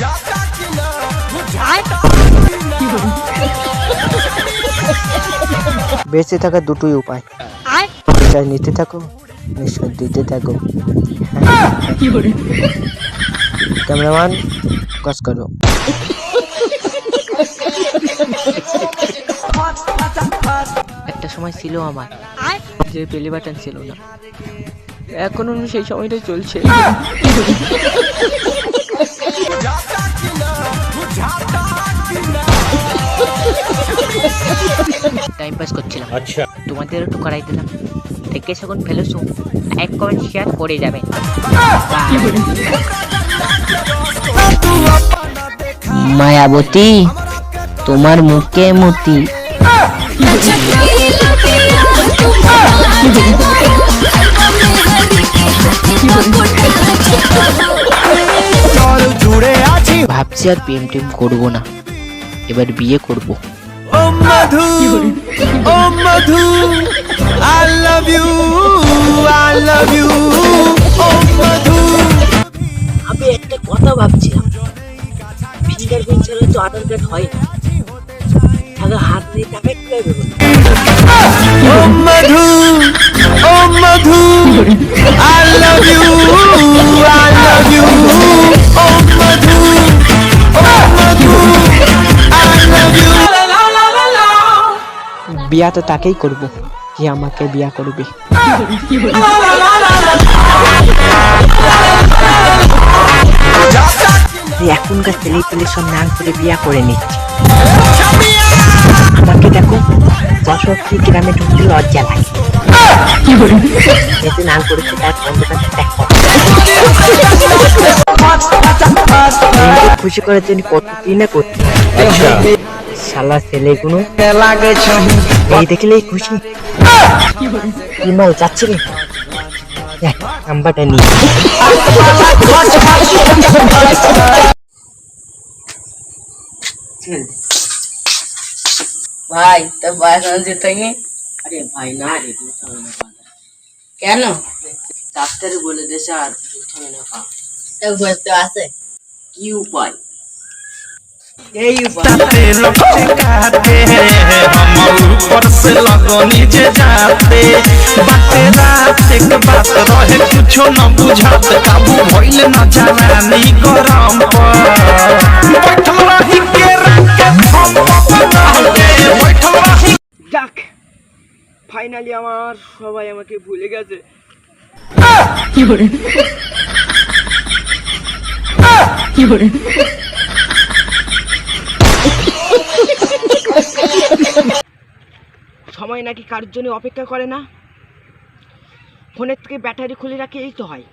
বেঁচে থাকার দুটোই উপায়। চাই নিতে থাকো নিশ্চয় দিতে থাকো। ক্যামেরাম্যান কাজ করো। একটা সময় ছিল আমার। যে বেলি বাটন ছিল না। এখনও সেই সময়টাই চলছে। অভ্যাস করছিলাম। আচ্ছা। তোমাদের একটু করাই দিলাম। থেকে সেগুন ফেলেছো এক কমেন্ট শেয়ার করে যাবে। মায়াবতী তোমার মুখে মতি। ভাবছি আর প্রেম টেম করব না। এবার বিয়ে করব। মধু ও মধু I love you I love you ও মধু। আমি একটা কথা ভাবছিলাম। ফিঙ্গারপ্রিন্ট ছাড়া তো আধার কার্ড হয় না। তাহলে হাত দিয়ে টাকা কীভাবে? ও মধু ও মধু আই লাভ ইউ বিয়া তো তাকেই করব যে আমাকে বিয়া করবে এখনকার ছেলে পেলে সব নাম করে বিয়া করে নিচ্ছে আমাকে দেখো বছরটি গ্রামে ঢুকতে লজ্জা লাগে যেতে নাম করেছে তার বন্ধুটা ত্যাগ করে। মেয়েকে খুশি করার জন্য কত কি করতে। শালা লাগে ছহি এই দেখলেই খুশি। কি মাল যাচ্ছে রে। নাম্বারটা নিয়ে। ভাই তা বয়স যেতে আরে ভাই না রে। কেন? ডাক্তারে বলে দিয়েছে আর না পা আছে। কি উপায়? এই উপায় ताते लोग चिकाते हैं हम ऊपर से लगो नीचे जाते बाते रात एक बात रहे कुछो न बुझात काबू भइल न जवानी गरम पर बैठल रही के रखे हम बनाते बैठल रही যাক ফাইনালি আমার সবাই আমাকে ভুলে গেছে সময় নাকি কারোর জন্য অপেক্ষা করে না? ফোনের থেকে ব্যাটারি খুলে রাখে, এই তো হয়।